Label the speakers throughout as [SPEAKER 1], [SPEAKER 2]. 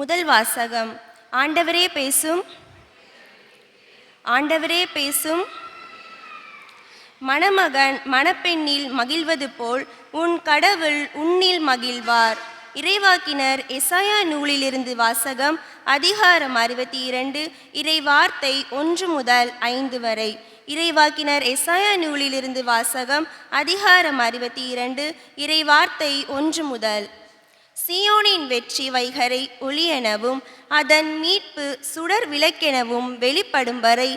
[SPEAKER 1] முதல் வாசகம். ஆண்டவரே பேசும். ஆண்டவரே பேசும். மணமகன் மணப்பெண்ணில் மகிழ்வது போல் உன் கடவுள் உன்னில் மகிழ்வார். இறைவாக்கினர் எசாயா நூலிலிருந்து வாசகம் அதிகாரம் அறுபத்தி இரண்டு இறை வார்த்தை ஒன்று முதல் ஐந்து வரை. இறைவாக்கினர் எசாயா நூலிலிருந்து வாசகம் அதிகாரம் அறுபத்தி இரண்டு இறை வார்த்தை ஒன்று முதல் சியோனின் வெற்றி வைகரை ஒளியெனவும் அதன் மீட்பு சுடர் விளக்கெனவும் வெளிப்படும் வரை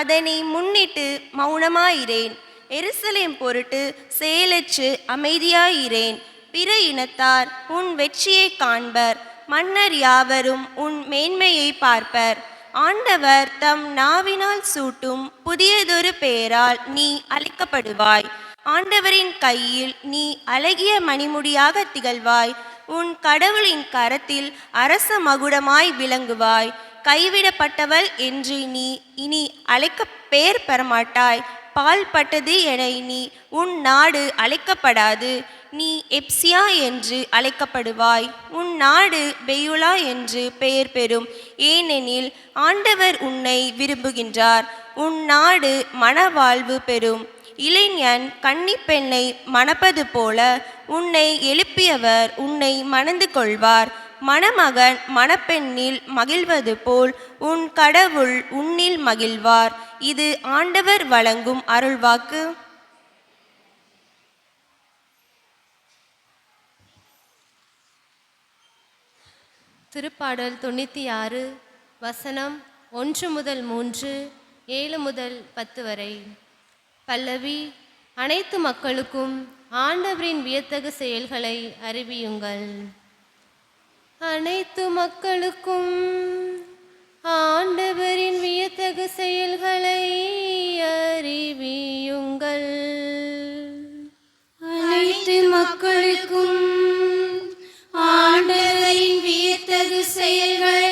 [SPEAKER 1] அதனை முன்னிட்டு மௌனமாயிரேன் எருசலேம் பொருட்டு செயலற்று அமைதியாயிரேன் பிற இனத்தார் உன் வெற்றியை காண்பர். மன்னர் யாவரும் உன் மேன்மையை பார்ப்பர். ஆண்டவர் தம் நாவினால் சூட்டும் புதியதொரு பெயரால் நீ அழைக்கப்படுவாய். ஆண்டவரின் கையில் நீ அழகிய மணிமுடியாக திகழ்வாய். உன் கடவுளின் கரத்தில் அரச மகுடமாய் விளங்குவாய். கைவிடப்பட்டவள் என்று நீ இனி அழைக்க பெயர் பெறமாட்டாய். பால் பட்டது என நீ உன் நாடு அழைக்கப்படாது. நீ எப்சியா என்று அழைக்கப்படுவாய். உன் நாடு பெயுலா என்று பெயர் பெறும். ஏனெனில் ஆண்டவர் உன்னை விரும்புகின்றார். உன் நாடு மனவாழ்வு பெறும். இளைஞன் கன்னி பெண்ணை மணப்பது போல உன்னை எழுப்பியவர் உன்னை மணந்து கொள்வார். மணமகன் மணப்பெண்ணில் மகிழ்வது போல் உன் கடவுள் உன்னில் மகிழ்வார். இது ஆண்டவர் வழங்கும் அருள்வாக்கு.
[SPEAKER 2] திருப்பாடல் தொண்ணூற்றி ஆறு வசனம் ஒன்று முதல் மூன்று ஏழு முதல் பத்து வரை. பல்லவி அனைத்து மக்களுக்கும் ஆண்டவரின் வியத்தகு செயல்களை அறிவியுங்கள். அனைத்து மக்களுக்கும் ஆண்டவரின் வியத்தகு செயல்களை அறிவியுங்கள்.
[SPEAKER 3] அனைத்து மக்களுக்கும் ஆண்டவரின் வியத்தகு செயல்களை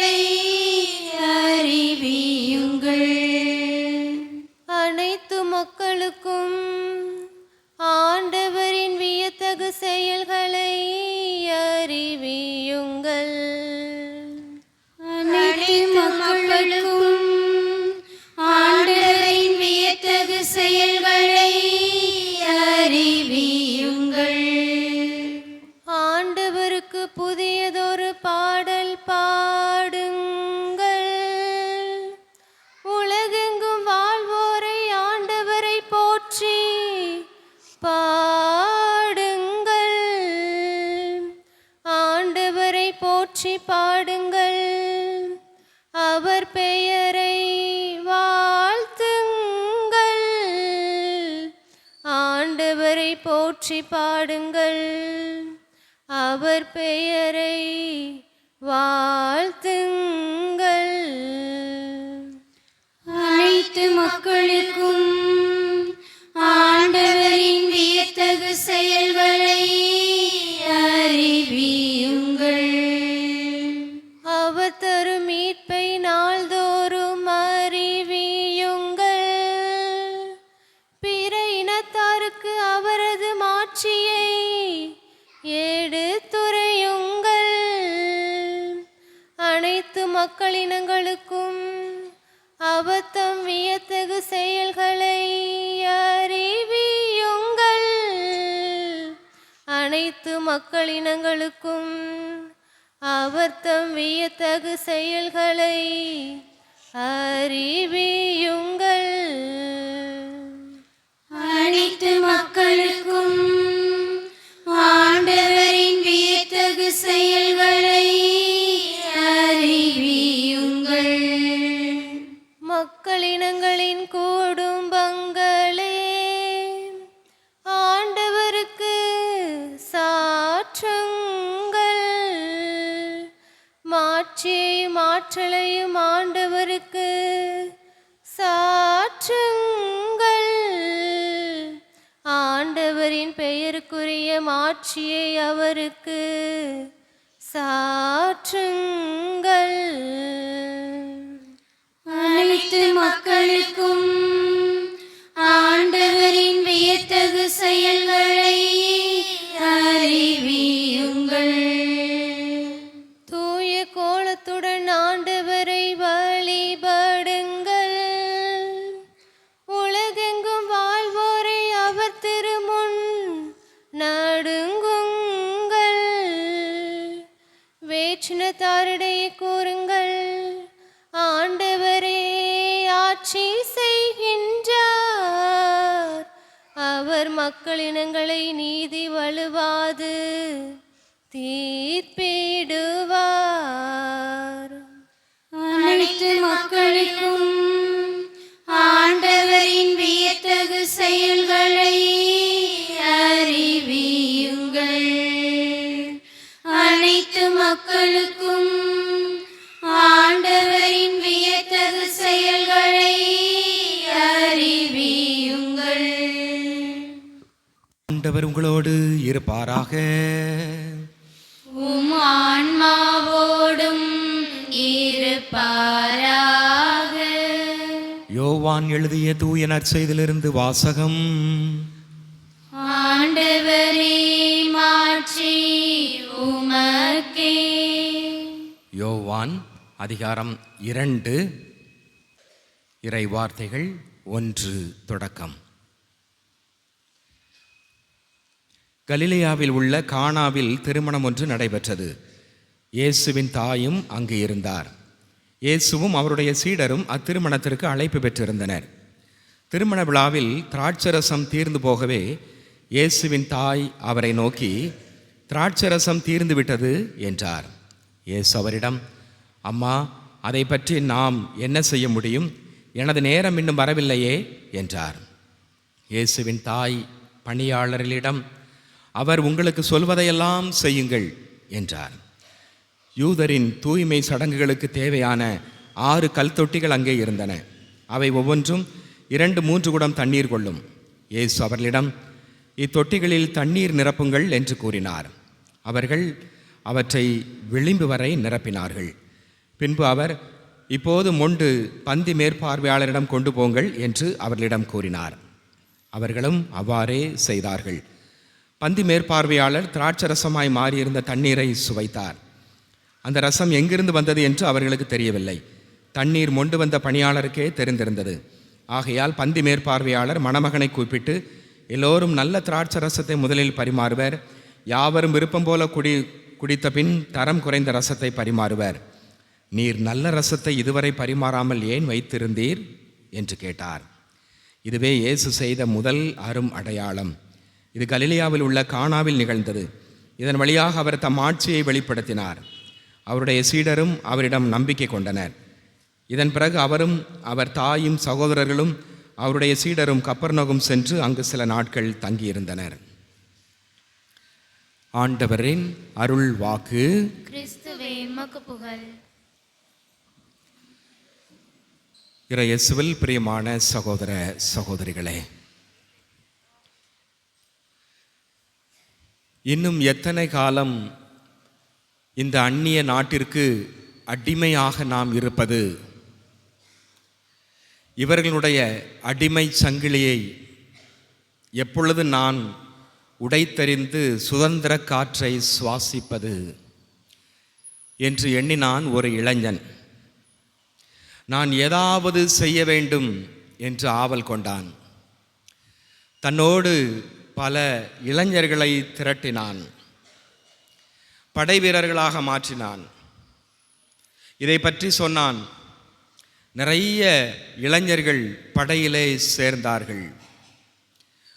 [SPEAKER 2] அவரை போற்றி பாடுங்கள். அவர் பெயரை வாழ்த்துங்கள்.
[SPEAKER 3] அனைத்து மக்களுக்கும் ஆண்டவரின் வியத்தகு செயல்களை
[SPEAKER 2] அனைத்து மக்களினங்களுக்கும் அவத்தம் வியத்தகு செயல்களை அறிவியுங்கள். அனைத்து மக்களினங்களுக்கும் அவர்த்தம் வியத்தகு செயல்களை அறிவியுங்கள்.
[SPEAKER 3] அனைத்து மக்களுக்கும் ஆண்டவரின் வியத்தகு செயல்களை
[SPEAKER 2] மக்களினங்களின் குடும்பங்களே ஆண்டவருக்கு சாற்றுங்கள். மாட்சியையும் ஆற்றலையும் ஆண்டவருக்கு சாற்றுங்கள். ஆண்டவரின் பெயருக்குரிய மாட்சியை அவருக்கு சாற்றுங்கள்.
[SPEAKER 3] அனைத்து மக்களுக்கும் ஆண்டவரின் வியத்தகு செயல்களை அறிவியுங்கள்.
[SPEAKER 2] தூய கோலத்துடன் ஆண்டவரை வழிபடுங்கள். உலகெங்கும் வாழ்வோரை அவர் திருமுன் நடுங்குங்கள். வேற்றினத்தாரிடையே கூறுங்கள். மக்களினங்களை நீதி வலுவாது.
[SPEAKER 3] தீர்ப்பே
[SPEAKER 4] ஆண்டவர் உங்களோடு இருப்பாராக.
[SPEAKER 3] உம் ஆன்மாவோடும் இருப்பாராக.
[SPEAKER 4] யோவான் எழுதிய தூய நற்செய்திலிருந்து வாசகம்.
[SPEAKER 3] ஆண்டவரே மாற்றி உமக்கே.
[SPEAKER 4] யோவான் அதிகாரம் இரண்டு. இறை வார்த்தைகள் ஒன்று தொடக்கம். கலிலேயாவில் உள்ள கானாவில் திருமணம் ஒன்று நடைபெற்றது. இயேசுவின் தாயும் அங்கு இருந்தார். இயேசுவும் அவருடைய சீடரும் அத்திருமணத்திற்கு அழைப்பு பெற்றிருந்தனர். திருமண விழாவில் திராட்சரசம் தீர்ந்து போகவே இயேசுவின் தாய் அவரை நோக்கி திராட்சரசம் தீர்ந்து விட்டது என்றார். இயேசு அவரிடம் அம்மா அதை பற்றி நாம் என்ன செய்ய முடியும்? எனது நேரம் இன்னும் வரவில்லையே என்றார். இயேசுவின் தாய் பணியாளர்களிடம் அவர் உங்களுக்கு சொல்வதையெல்லாம் செய்யுங்கள் என்றார். யூதரின் தூய்மை சடங்குகளுக்கு தேவையான ஆறு கல் தொட்டிகள் அங்கே இருந்தன. அவை ஒவ்வொன்றும் இரண்டு மூன்று குடம் தண்ணீர் கொள்ளும். இயேசு அவர்களிடம் இத்தொட்டிகளில் தண்ணீர் நிரப்புங்கள் என்று கூறினார். அவர்கள் அவற்றை விளிம்பு வரை நிரப்பினார்கள். பின்பு அவர் இப்போது மொண்டு பந்தி மேற்பார்வையாளரிடம் கொண்டு போங்கள் என்று அவர்களிடம் கூறினார். அவர்களும் அவ்வாறே செய்தார்கள். பந்தி மேற்பார்வையாளர் திராட்சரசமாய் மாறியிருந்த தண்ணீரை சுவைத்தார். அந்த ரசம் எங்கிருந்து வந்தது என்று அவர்களுக்கு தெரியவில்லை. தண்ணீர் மொண்டு வந்த பணியாளருக்கே தெரிந்திருந்தது. ஆகையால் பந்தி மேற்பார்வையாளர் மணமகனை கூப்பிட்டு எல்லோரும் நல்ல திராட்சை ரசத்தை முதலில் பரிமாறுவர். யாவரும் விருப்பம் போல குடி குடித்த பின் தரம் குறைந்த ரசத்தை பரிமாறுவர். நீர் நல்ல ரசத்தை இதுவரை பரிமாறாமல் ஏன் வைத்திருந்தீர்? என்று கேட்டார். இதுவே இயேசு செய்த முதல் அரும் அடையாளம். இது கலிலியாவில் உள்ள கானாவில் நிகழ்ந்தது. இதன் வழியாக அவர் தம் ஆட்சியை வெளிப்படுத்தினார். அவருடைய சீடரும் அவரிடம் நம்பிக்கை கொண்டனர். இதன் பிறகு அவரும் அவர் தாயும் சகோதரர்களும் அவருடைய சீடரும் கப்பர்நகும் சென்று அங்கு சில நாட்கள் தங்கியிருந்தனர். ஆண்டவரின் அருள் வாக்கு. இறையேசுவில் பிரியமான சகோதர சகோதரிகளே இன்னும் எத்தனை காலம் இந்த அந்நிய நாட்டிற்கு அடிமையாக நாம் இருப்பது? இவர்களுடைய அடிமை சங்கிலியை எப்பொழுது நான் உடைத்தறிந்து சுதந்திர காற்றை சுவாசிப்பது என்று எண்ணினான் ஒரு இளைஞன். நான் ஏதாவது செய்ய வேண்டும் என்று ஆவல் கொண்டான். தன்னோடு பல இளைஞர்களை திரட்டினான். படை வீரர்களாக மாற்றினான். இதை பற்றி சொன்னான். நிறைய இளைஞர்கள் படையிலே சேர்ந்தார்கள்.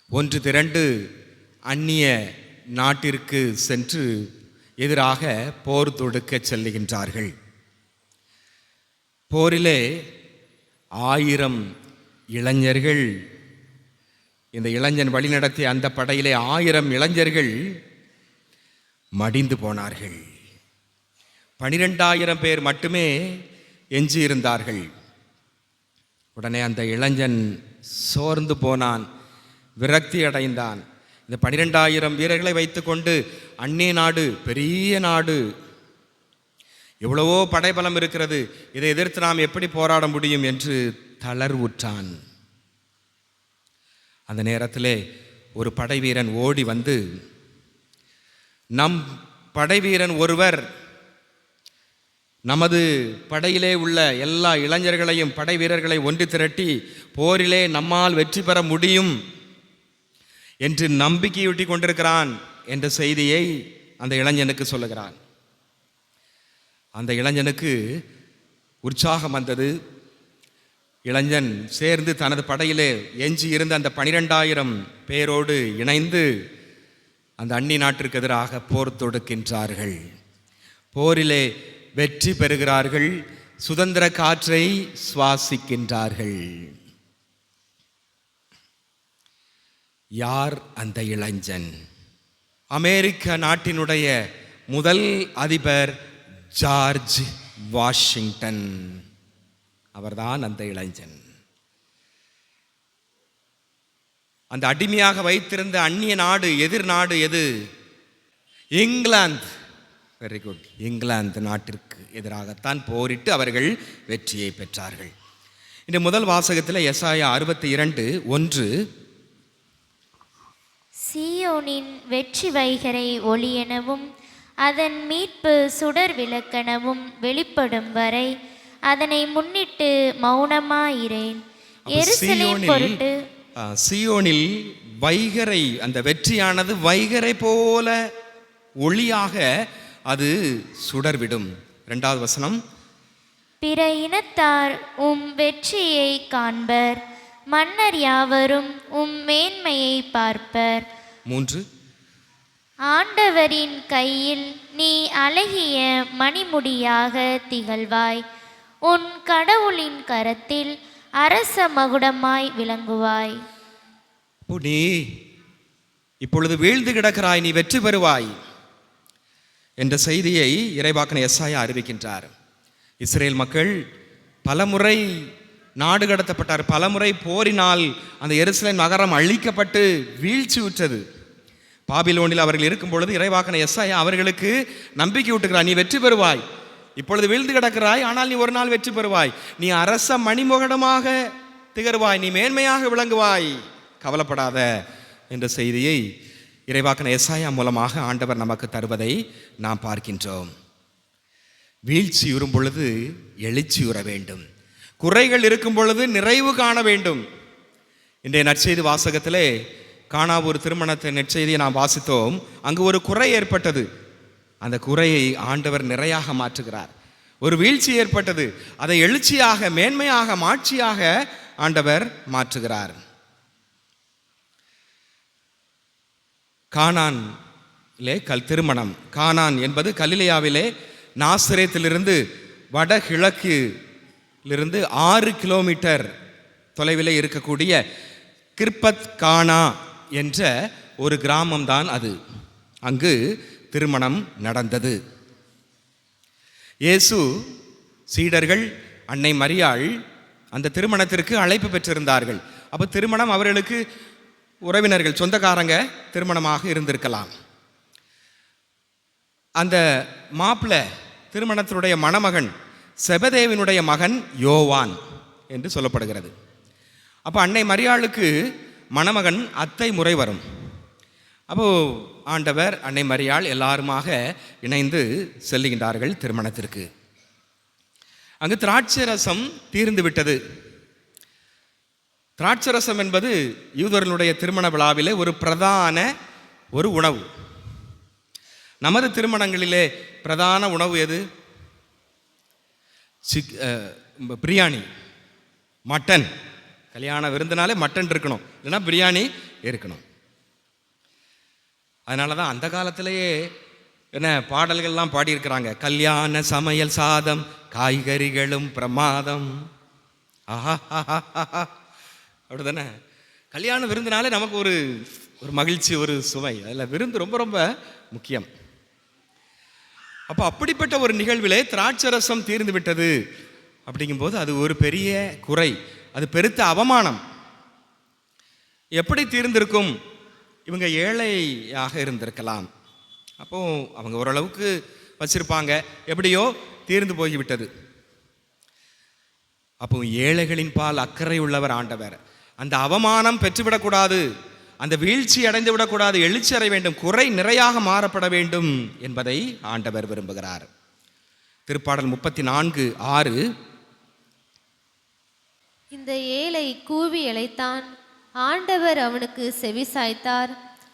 [SPEAKER 4] ஒன்று திரண்டு அந்நிய நாட்டிற்கு சென்று எதிராக போர் தொடுக்க செல்லுகின்றார்கள். போரிலே ஆயிரம் இளைஞர்கள் இந்த இளைஞன் வழிநடத்திய அந்த படையிலே ஆயிரம் இளைஞர்கள் மடிந்து போனார்கள். பனிரெண்டாயிரம் பேர் மட்டுமே எஞ்சி இருந்தார்கள் உடனே அந்த இளைஞன் சோர்ந்து போனான் விரக்தி அடைந்தான். இந்த பனிரெண்டாயிரம் வீரர்களை வைத்துக்கொண்டு அந்நிய நாடு பெரிய நாடு. எவ்வளவோ படைபலம் இருக்கிறது. இதை எதிர்த்து நாம் எப்படி போராட முடியும் என்று தளர்வுற்றான். அந்த நேரத்திலே ஒரு படைவீரன் ஓடி வந்து நம் படைவீரன் ஒருவர் நமது படையிலே உள்ள எல்லா இளைஞர்களையும் படை வீரர்களை ஒன்று திரட்டி போரிலே நம்மால் வெற்றி பெற முடியும் என்று நம்பிக்கையூட்டி கொண்டிருக்கிறான் என்ற செய்தியை அந்த இளைஞனுக்கு சொல்லுகிறான். அந்த இளைஞனுக்கு உற்சாகம் வந்தது. இளைஞன் சேர்ந்து தனது படையிலே எஞ்சி இருந்த அந்த பனிரெண்டாயிரம் பேரோடு இணைந்து அந்த அந்நி நாட்டிற்கு எதிராக போர் தொடுக்கின்றார்கள். போரிலே வெற்றி பெறுகிறார்கள் சுதந்திர காற்றை சுவாசிக்கின்றார்கள். யார் அந்த இளைஞன்? அமெரிக்க நாட்டினுடைய முதல் அதிபர் ஜார்ஜ் வாஷிங்டன். அவர்தான் அந்த இளைஞன். அந்த அடிமையாக வைத்திருந்த அந்நிய நாடு எதிர் நாடு எது? இங்கிலாந்து. வெரி குட் இங்கிலாந்து நாட்டிற்கு எதிராகத்தான் போரிட்டு அவர்கள் வெற்றியை பெற்றார்கள். இந்த முதல் வாசகத்தில் எஸ்ஆயா அறுபத்தி இரண்டு ஒன்று.
[SPEAKER 3] சியோனின் வெற்றி வைகரை ஒளியெனவும் அதன் மீட்பு சுடர் விளக்கெனவும் வெளிப்படும் வரை அதனை முன்னிட்டு மௌனமாயிரேன் எருசலேம் பொருட்டு
[SPEAKER 4] சியோனில் வைகரை அந்த வெற்றியானது வைகரை போல ஒளியாக அது சுடர்விடும். இரண்டாவது வசனம்.
[SPEAKER 3] பிற இனத்தார் உம் வெற்றியை காண்பர். மன்னர் யாவரும் உம் மேன்மையை பார்ப்பர்.
[SPEAKER 4] மூன்று.
[SPEAKER 3] ஆண்டவரின் கையில் நீ அழகிய மணிமுடியாக திகழ்வாய். உன் கடவுளின் கரத்தில் அரச மகுடமாய் விளங்குவாய்.
[SPEAKER 4] நீ இப்பொழுது வீழ்ந்து கிடக்கிறாய் நீ வெற்றி பெறுவாய் என்ற செய்தியை இறைவாக்கன எஸ்ஐயா அறிவிக்கின்றார். இஸ்ரேல் மக்கள் பலமுறை நாடு கடத்தப்பட்டார் பலமுறை போரினால் அந்த எருசலேம் நகரம் அழிக்கப்பட்டு வீழ்ச்சி உற்றது. பாபிலோனில் அவர்கள் இருக்கும் பொழுது இறைவாக்கன எஸ்ஐயா அவர்களுக்கு நம்பிக்கை விட்டுக்கிறார் நீ வெற்றி பெறுவாய். இப்பொழுது வீழ்ந்து கிடக்கிறாய் ஆனால் நீ ஒரு நாள் வெற்றி பெறுவாய். நீ அரச மணிமுகடமாக திகழ்வாய் நீ மேன்மையாக விளங்குவாய். கவலைப்படாத என்ற செய்தியை இறைவாக்கன எஸ்ஐயா மூலமாக ஆண்டவர் நமக்கு தருவதை நாம் பார்க்கின்றோம். வீழ்ச்சியுறும் பொழுது எழுச்சியுற வேண்டும். குறைகள் இருக்கும் பொழுது நிறைவு காண வேண்டும். இன்றைய நற்செய்தி வாசகத்திலே காணாவூர் திருமணத்தை நற்செய்தியை நாம் வாசித்தோம். அங்கு ஒரு குறை ஏற்பட்டது. அந்த குறையை ஆண்டவர் நிறையாக மாற்றுகிறார். ஒரு வீழ்ச்சி ஏற்பட்டது அதை எழுச்சியாக மேன்மையாக மாட்சியாக ஆண்டவர் மாற்றுகிறார். கானான்லே கல் திருமணம். கானான் என்பது கலிலியாவிலே நாசிரேத்திலிருந்து வடகிழக்கிலிருந்து ஆறு கிலோமீட்டர் தொலைவில் இருக்கக்கூடிய கிருப்பத் கானா என்ற ஒரு கிராமம்தான் அது. அங்கு திருமணம் நடந்தது. இயேசு சீடர்கள் அன்னை மரியாள் அந்த திருமணத்திற்கு அழைப்பு பெற்றிருந்தார்கள். அப்போ திருமணம் அவர்களுக்கு உறவினர்கள் சொந்தக்காரங்க திருமணமாக இருந்திருக்கலாம். அந்த மாப்பிள்ள திருமணத்தினுடைய மணமகன் செபதேவினுடைய மகன் யோவான் என்று சொல்லப்படுகிறது. அப்போ அன்னை மரியாளுக்கு மணமகன் அத்தை முறை வரும். அப்போ ஆண்டவர் அன்னை மரியாள் எல்லாருமாக இணைந்து செல்லுகின்றார்கள் திருமணத்திற்கு. அங்கு திராட்சை ரசம் தீர்ந்து விட்டது. திராட்சை ரசம் என்பது யூதர்களுடைய திருமண விழாவிலே ஒரு பிரதான ஒரு உணவு. நமது திருமணங்களிலே பிரதான உணவு எது? சிக் பிரியாணி மட்டன். கல்யாண விருந்தினாலே மட்டன் இருக்கணும். இல்லைன்னா பிரியாணி இருக்கணும். அதனால தான் அந்த காலத்திலேயே என்ன பாடல்கள்லாம் பாடியிருக்கிறாங்க. கல்யாண சமையல் சாதம் காய்கறிகளும் பிரமாதம். ஆஹா அப்படி தானே அப்படிதானே? கல்யாண விருந்தினாலே நமக்கு ஒரு ஒரு மகிழ்ச்சி ஒரு சுவை. அதில் விருந்து ரொம்ப ரொம்ப முக்கியம். அப்போ அப்படிப்பட்ட ஒரு நிகழ்விலே திராட்சரசம் தீர்ந்து விட்டது அப்படிங்கும்போது அது ஒரு பெரிய குறை. அது பெருத்த அவமானம். எப்படி தீர்ந்திருக்கும்? இவங்க ஏழையாக இருந்திருக்கலாம். அப்போ அவங்க ஓரளவுக்கு வச்சிருப்பாங்க. எப்படியோ தீர்ந்து போய்விட்டது. அப்போ ஏழைகளின் பால் அக்கறை உள்ளவர் ஆண்டவர். அந்த அவமானம் பெற்றுவிடக்கூடாது அந்த வீழ்ச்சி அடைந்து விடக்கூடாது எழுச்சி அடைய வேண்டும். குறை நிறையாக மாறப்பட வேண்டும் என்பதை ஆண்டவர் விரும்புகிறார். திருப்பாடல் முப்பத்தி நான்கு ஆறு.
[SPEAKER 2] இந்த ஏழை கூவி இழைத்தான். ஆண்டவர் அவனுக்கு செவிசாய்த்தார்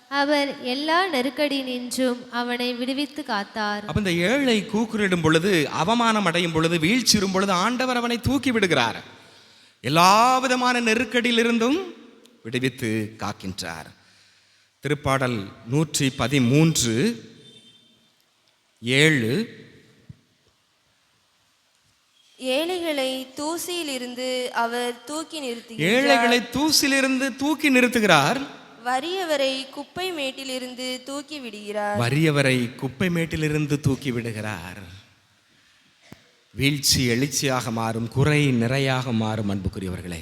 [SPEAKER 2] அவர் எல்லா நெருக்கடி நின்றும் அவனை விடுவித்து காத்தார்.
[SPEAKER 4] அப்ப இந்த ஏழை கூக்குரிடும் பொழுது அவமானம் அடையும் பொழுது வீழ்ச்சிரும் பொழுது ஆண்டவர் அவனை தூக்கி விடுகிறார். எல்லா விதமான நெருக்கடியிலிருந்தும் விடுவித்து காக்கின்றார். திருப்பாடல் நூற்றி பதிமூன்று ஏழு
[SPEAKER 1] ஏழைகளை தூசியிலிருந்து அவர் தூக்கி நிறுத்துகிறார்.
[SPEAKER 4] ஏழைகளை தூசிலிருந்து தூக்கி நிறுத்துகிறார்.
[SPEAKER 1] வறியவரை குப்பை மேட்டிலிருந்து தூக்கி விடுகிறார்.
[SPEAKER 4] வறியவரை குப்பை மேட்டிலிருந்து தூக்கி விடுகிறார். வீழ்ச்சி எழுச்சியாக மாறும் குறை நிறையாக மாறும் அன்புக்குரியவர்களே.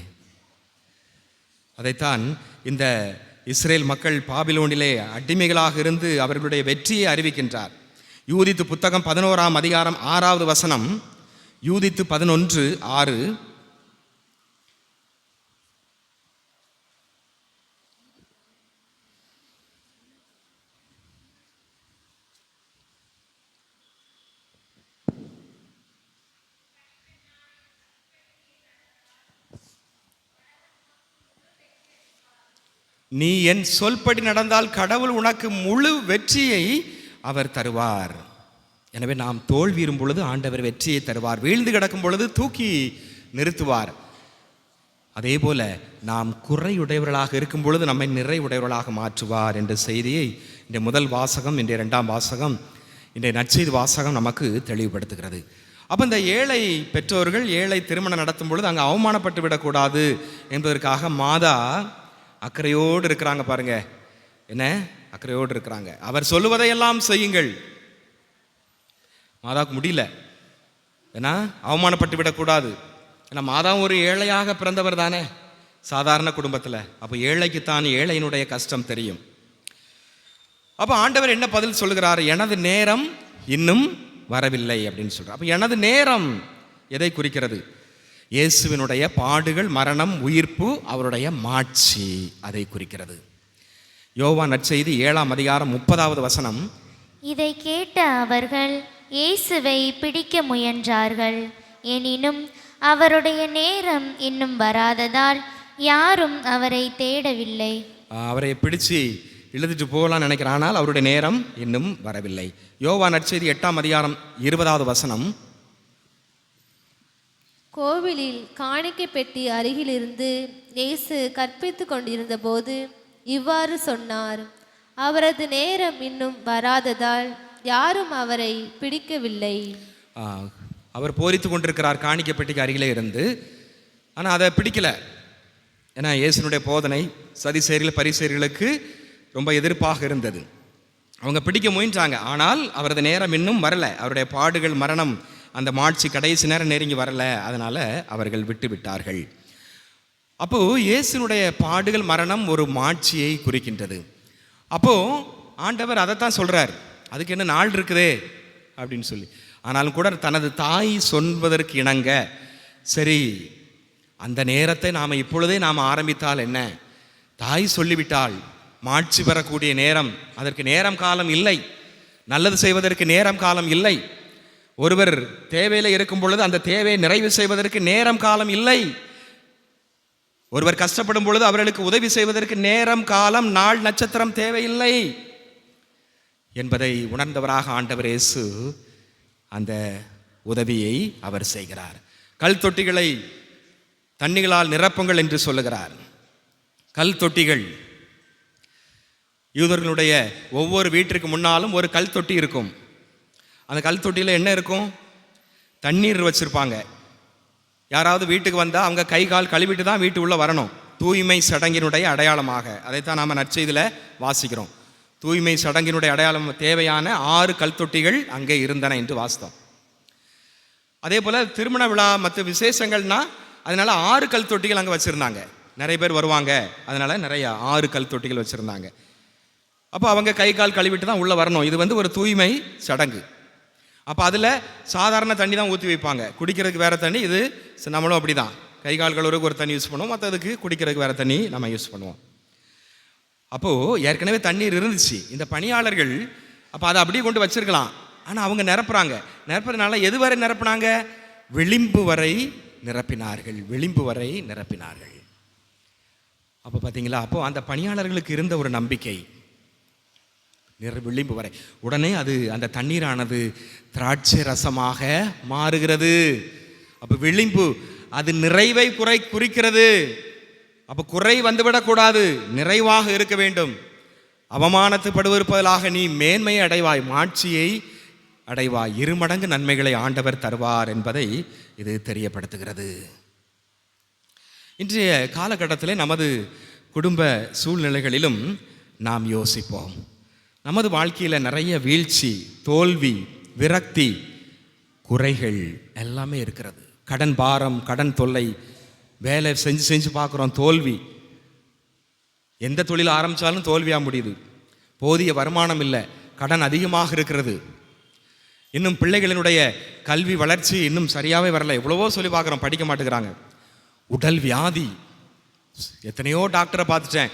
[SPEAKER 4] அதைத்தான் இந்த இஸ்ரேல் மக்கள் பாபிலோனிலே அடிமைகளாக இருந்து அவர்களுடைய வெற்றியை அறிவிக்கின்றார். யூதித்து புத்தகம் பதினோராம் அதிகாரம் ஆறாவது வசனம் யூதித்து பதினொன்று ஆறு. நீ என் சொல்படி நடந்தால் கடவுள் உனக்கு முழு வெற்றியை அவர் தருவார். எனவே நாம் தோல்வியும் பொழுது ஆண்டவர் வெற்றியை தருவார். வீழ்ந்து கிடக்கும் பொழுது தூக்கி நிறுத்துவார். அதே போல நாம் குறையுடையவர்களாக இருக்கும் பொழுது நம்மை நிறைவுடையவர்களாக மாற்றுவார் என்ற செய்தியை இந்த முதல் வாசகம் இன்றைய இரண்டாம் வாசகம் இன்றைய நற்செய்தி வாசகம் நமக்கு தெளிவுபடுத்துகிறது. அப்போ இந்த ஏழை பெற்றோர்கள் ஏழை திருமணம் நடத்தும் பொழுது அங்கே அவமானப்பட்டு விடக்கூடாது என்பதற்காக மாதா அக்கறையோடு இருக்கிறாங்க பாருங்க. என்ன? அக்கறையோடு இருக்கிறாங்க. அவர் சொல்லுவதையெல்லாம் செய்யுங்கள். மாதாவுக்கு முடியல. ஏன்னா அவமானப்பட்டு விடக்கூடாது. ஏன்னா மாதாவும் ஒரு ஏழையாக பிறந்தவர் தானே. சாதாரண குடும்பத்தில். அப்போ ஏழைக்குத்தான் ஏழையினுடைய கஷ்டம் தெரியும். அப்போ ஆண்டவர் என்ன பதில் சொல்லுகிறார்? எனது நேரம் இன்னும் வரவில்லை அப்படின்னு சொல்கிறார் அப்போ எனது நேரம் எதை குறிக்கிறது? இயேசுவினுடைய பாடுகள் மரணம் உயிர்ப்பு அவருடைய மாட்சி அதை குறிக்கிறது. யோவா நற்செய்தி ஏழாம் அதிகாரம் முப்பதாவது வசனம்.
[SPEAKER 3] இதை கேட்ட அவர்கள் இயேசுவை பிடிக்க முயன்றார்கள். எனினும் அவருடைய நேரம் இன்னும் வராததால் யாரும் அவரை தேடவில்லை.
[SPEAKER 4] அவரை பிடிச்சு இழுத்துட்டு போகலாம்னு நினைக்கிறான். ஆனால் அவருடைய நேரம் இன்னும் வரவில்லை. யோவா நற்செய்தி எட்டாம் அதிகாரம் இருபதாவது வசனம்.
[SPEAKER 2] கோவிலில் காணிக்கை பெட்டி அருகிலிருந்து இயேசு கற்பித்து கொண்டிருந்த போது இவ்வாறு சொன்னார். அவரது நேரம் இன்னும் வராததால் யாரும் அவரை பிடிக்கவில்லை.
[SPEAKER 4] அவர் போரித்து கொண்டிருக்கிறார் காணிக்கப்பட்டிக்கு அருகிலே இருந்து. ஆனால் அதை பிடிக்கல. ஏன்னா இயேசுனுடைய போதனை சதிசேரிகள் பரிசேரிகளுக்கு ரொம்ப எதிர்ப்பாக இருந்தது. அவங்க பிடிக்க முயன்றாங்க. ஆனால் அவரது நேரம் இன்னும் வரலை. அவருடைய பாடுகள் மரணம் அந்த மாட்சி கடைசி நேரம் நெருங்கி வரல. அதனால் அவர்கள் விட்டு விட்டார்கள். அப்போது இயேசுனுடைய பாடுகள் மரணம் ஒரு மாட்சியை குறிக்கின்றது. அப்போது ஆண்டவர் அதைத்தான் சொல்கிறார் அதுக்கு என்ன நாள் இருக்குதே? அப்படின்னு சொல்லி. ஆனாலும் கூட தனது தாய் சொல்வதற்கு இணங்க சரி அந்த நேரத்தை நாம் இப்பொழுதே நாம் ஆரம்பித்தால் என்ன? தாய் சொல்லிவிட்டால் மாட்சி பெறக்கூடிய நேரம் அதற்கு நேரம் காலம் இல்லை. நல்லது செய்வதற்கு நேரம் காலம் இல்லை. ஒருவர் தேவையில் இருக்கும் பொழுது அந்த தேவையை நிறைவு செய்வதற்கு நேரம் காலம் இல்லை. ஒருவர் கஷ்டப்படும் பொழுது அவர்களுக்கு உதவி செய்வதற்கு நேரம் காலம் நாள் நட்சத்திரம் தேவையில்லை. என்பதை உணர்ந்தவராக ஆண்டவர் இயேசு அந்த உதவியை அவர் செய்கிறார். கல் தொட்டிகளை தண்ணிகளால் நிரப்புங்கள் என்று சொல்லுகிறார். கல் தொட்டிகள். யூதர்களுடைய ஒவ்வொரு வீட்டிற்கு முன்னாலும் ஒரு கல் தொட்டி இருக்கும். அந்த கல் தொட்டியில் என்ன இருக்கும்? தண்ணீர் வச்சுருப்பாங்க. யாராவது வீட்டுக்கு வந்தால் அவங்க கை கால் கழுவிட்டு தான் வீட்டு உள்ளே வரணும். தூய்மை சடங்கினுடைய அடையாளமாக. அதைத்தான் நாம் நற்செய்தியில் வாசிக்கிறோம். தூய்மை சடங்கினுடைய அடையாளம் தேவையான ஆறு கல் தொட்டிகள் அங்கே இருந்தன என்று வாஸ்தவம். அதே போல் திருமண விழா மற்ற விசேஷங்கள்னா அதனால் ஆறு கல் தொட்டிகள் அங்கே வச்சுருந்தாங்க. நிறைய பேர் வருவாங்க. அதனால் நிறையா ஆறு கல் தொட்டிகள் வச்சுருந்தாங்க. அப்போ அவங்க கை கால் கழுவிட்டு தான் உள்ளே வரணும். இது வந்து ஒரு தூய்மை சடங்கு. அப்போ அதில் சாதாரண தண்ணி தான் ஊற்றி வைப்பாங்க. குடிக்கிறதுக்கு வேறு தண்ணி இது நம்மளும் அப்படி தான் கை கால் கழுவுறதுக்கு ஒரு தண்ணி யூஸ் பண்ணுவோம். மற்றதுக்கு குடிக்கிறதுக்கு வேறு தண்ணி நம்ம யூஸ் பண்ணுவோம். அப்போது ஏற்கனவே தண்ணீர் இருந்துச்சு. இந்த பணியாளர்கள் அப்போ அதை அப்படியே கொண்டு வச்சிருக்கலாம். ஆனால் அவங்க நிரப்புறாங்க. நிரப்புறதுனால எது வரை நிரப்புனாங்க? விளிம்பு வரை நிரப்பினார்கள். விளிம்பு வரை நிரப்பினார்கள். அப்போ பார்த்தீங்களா அப்போ அந்த பணியாளர்களுக்கு இருந்த ஒரு நம்பிக்கை. நிற விளிம்பு வரை. உடனே அது அந்த தண்ணீரானது திராட்சை ரசமாக மாறுகிறது. அப்போ விளிம்பு அது நிறைவை குறை குறிக்கிறது. அப்போ குறை வந்துவிடக்கூடாது. நிறைவாக இருக்க வேண்டும். அவமானத்துப்படுவதற்காக நீ மேன்மையை அடைவாய் மாட்சியை அடைவாய். இருமடங்கு நன்மைகளை ஆண்டவர் தருவார் என்பதை இது தெரியப்படுத்துகிறது. இன்றைய காலகட்டத்தில் நமது குடும்ப சூழ்நிலைகளிலும் நாம் யோசிப்போம். நமது வாழ்க்கையில் நிறைய வீழ்ச்சி தோல்வி விரக்தி குறைகள் எல்லாமே இருக்கிறது. கடன் பாரம் கடன் தொல்லை வேலை செஞ்சு செஞ்சு பார்க்குறோம் தோல்வி. எந்த தொழில் ஆரம்பித்தாலும் தோல்வியாக முடியுது. போதிய வருமானம் இல்லை. கடன் அதிகமாக இருக்கிறது. இன்னும் பிள்ளைகளினுடைய கல்வி வளர்ச்சி இன்னும் சரியாகவே வரல. எவ்வளவோ சொல்லி பார்க்குறோம் படிக்க மாட்டேங்கிறாங்க. உடல் வியாதி. எத்தனையோ டாக்டரை பார்த்துட்டேன்.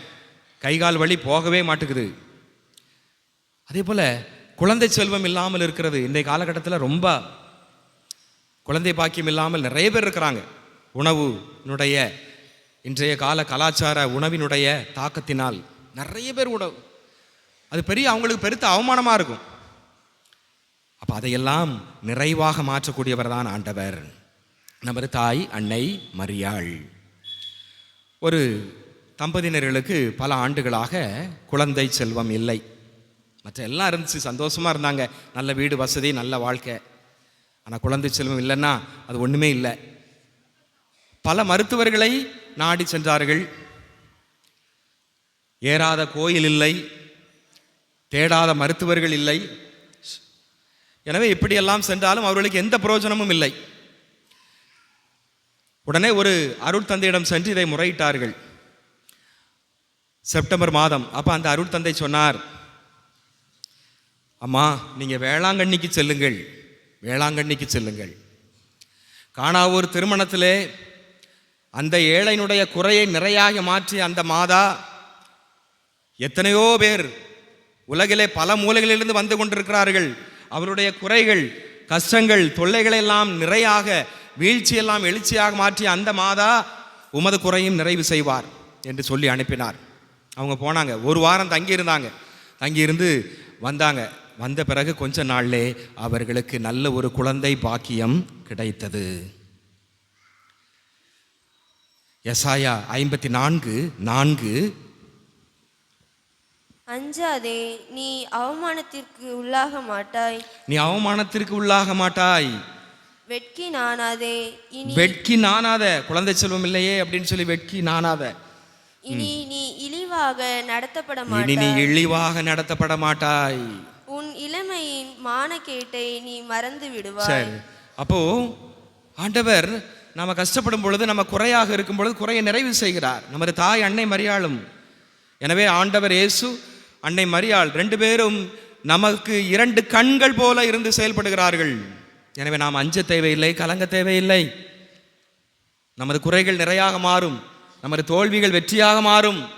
[SPEAKER 4] கை கால் வலி போகவே மாட்டேங்குது. அதே போல் குழந்தை செல்வம் இல்லாமல் இருக்கிறது. இன்றைய காலகட்டத்தில் ரொம்ப குழந்தை பாக்கியம் இல்லாமல் நிறைய பேர் இருக்கிறாங்க. உணவுனுடைய இன்றைய கால கலாச்சார உணவினுடைய தாக்கத்தினால் நிறைய பேர் உணவு. அது பெரிய அவங்களுக்கு பெருத்த அவமானமாக இருக்கும். அப்போ அதையெல்லாம் நிறைவாக மாற்றக்கூடியவர் தான் ஆண்டவர். நமது தாய் அன்னை மரியாள். ஒரு தம்பதியினர்களுக்கு பல ஆண்டுகளாக குழந்தை செல்வம் இல்லை. மற்ற எல்லாம் இருந்துச்சு சந்தோஷமாக இருந்தாங்க. நல்ல வீடு வசதி நல்ல வாழ்க்கை. ஆனால் குழந்தை செல்வம் இல்லைன்னா அது ஒன்றுமே இல்லை. பல மருத்துவர்களை நாடி சென்றார்கள். ஏறாத கோயில் இல்லை தேடாத மருத்துவர்கள் இல்லை. எனவே இப்படியெல்லாம் சென்றாலும் அவர்களுக்கு எந்த பிரயோஜனமும் இல்லை. உடனே ஒரு அருள் தந்தையிடம் சென்று இதை முறையிட்டார்கள். செப்டம்பர் மாதம். அப்போ அந்த அருள் தந்தை சொன்னார் அம்மா நீங்கள் வேளாங்கண்ணிக்கு செல்லுங்கள். வேளாங்கண்ணிக்கு செல்லுங்கள். காணாவூர் திருமணத்திலே அந்த ஏழையினுடைய குறையை நிறையாக மாற்றி அந்த மாதா எத்தனையோ பேர் உலகிலே பல மூலைகளிலிருந்து வந்து கொண்டிருக்கிறார்கள். அவருடைய குறைகள் கஷ்டங்கள் தொல்லைகளை எல்லாம் நிறையாக வீழ்ச்சியெல்லாம் எழுச்சியாக மாற்றி அந்த மாதா உமது குறையும் நிறைவு செய்வார் என்று சொல்லி அனுப்பினார். அவங்க போனாங்க. ஒரு வாரம் தங்கியிருந்தாங்க. தங்கியிருந்து வந்தாங்க. வந்த பிறகு கொஞ்ச நாள்லே அவர்களுக்கு நல்ல ஒரு குழந்தை பாக்கியம் கிடைத்தது. எசாயா ஐம்பத்தி நான்கு. நான்கு
[SPEAKER 1] அஞ்சாதே நீ அவமானத்திற்கு உள்ளாக மாட்டாய்.
[SPEAKER 4] நீ அவமானத்திற்கு உள்ளாக மாட்டாய்.
[SPEAKER 1] வெட்கி நானாதே
[SPEAKER 4] வெட்கி நானாத குழந்தை செல்வம் இல்லையே அப்படின்னு சொல்லி வெட்கி நானாத.
[SPEAKER 1] இனி நீ இழிவாக நடத்தப்பட
[SPEAKER 4] இனி நீ
[SPEAKER 1] மாட்டாய்.
[SPEAKER 4] இழிவாக நடத்தப்பட மாட்டாய்.
[SPEAKER 1] உன் இளமையின் மானக்கேட்டை நீ மறந்து விடுவாய்.
[SPEAKER 4] சரி. அப்போ ஆண்டவர் நம்ம கஷ்டப்படும் பொழுது நம்ம குறையாக இருக்கும் பொழுது குறையை நிறைவு செய்கிறார். நமது தாய் அன்னை மரியாளும். எனவே ஆண்டவர் இயேசு அன்னை மரியாள் ரெண்டு பேரும் நமக்கு இரண்டு கண்கள் போல இருந்து செயல்படுகிறார்கள். எனவே நாம் அஞ்ச தேவையில்லை கலங்க தேவையில்லை. நமது குறைகள் நிறையாக மாறும். நமது தோல்விகள் வெற்றியாக மாறும்.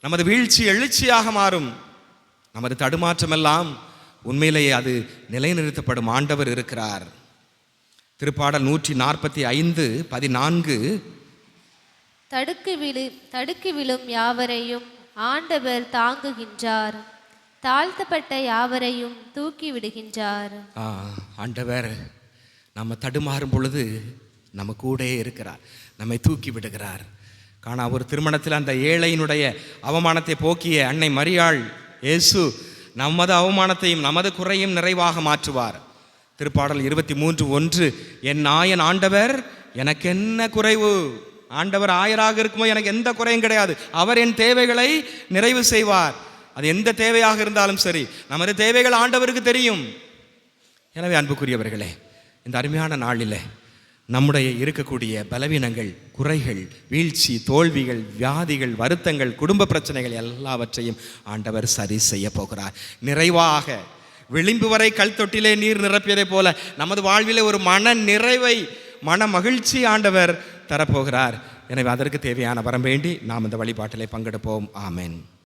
[SPEAKER 4] நமது வீழ்ச்சி எழுச்சியாக மாறும். நமது தடுமாற்றமெல்லாம் உண்மையிலேயே அது நிலைநிறுத்தப்படும். ஆண்டவர் இருக்கிறார். திருப்பாடல் நூற்றி நாற்பத்தி ஐந்து பதினான்கு.
[SPEAKER 2] தடுக்கு விழு தடுக்கி விழும் யாவரையும் ஆண்டவர் தாங்குகின்றார். தாழ்த்தப்பட்ட யாவரையும் தூக்கி விடுகின்றார்.
[SPEAKER 4] ஆ, ஆண்டவர் நம்ம தடுமாறும் பொழுது நம்ம கூடயே இருக்கிறார். நம்மை தூக்கி விடுகிறார். காணா ஒரு திருமணத்தில் அந்த ஏழையினுடைய அவமானத்தை போக்கிய அன்னை மரியாள் இயேசு நமது அவமானத்தையும் நமது குறையும் நிறைவாக மாற்றுவார். திருப்பாடல் இருபத்தி மூன்று ஒன்று என் நாயன் ஆண்டவர் எனக்கு என்ன குறைவு? ஆண்டவர் ஆயராக இருக்குமோ எனக்கு எந்த குறையும் கிடையாது. அவர் என் தேவைகளை நிறைவு செய்வார். அது எந்த தேவையாக இருந்தாலும் சரி நமது தேவைகள் ஆண்டவருக்கு தெரியும். எனவே அன்புக்குரியவர்களே இந்த அருமையான நாளில் நம்முடைய இருக்கக்கூடிய பலவீனங்கள் குறைகள் வீழ்ச்சி தோல்விகள் வியாதிகள் வருத்தங்கள் குடும்ப பிரச்சனைகள் எல்லாவற்றையும் ஆண்டவர் சரி செய்ய போகிறார். நிறைவாக விளிம்பு வரை கல் தொட்டிலே நீர் நிரப்பியதை போல நமது வாழ்விலே ஒரு மன நிறைவை மன மகிழ்ச்சி ஆண்டவர் தரப்போகிறார். எனவே அதற்கு தேவையான வரம் வேண்டி நாம் இந்த வழிபாட்டிலே பங்கெடுப்போம். ஆமென்.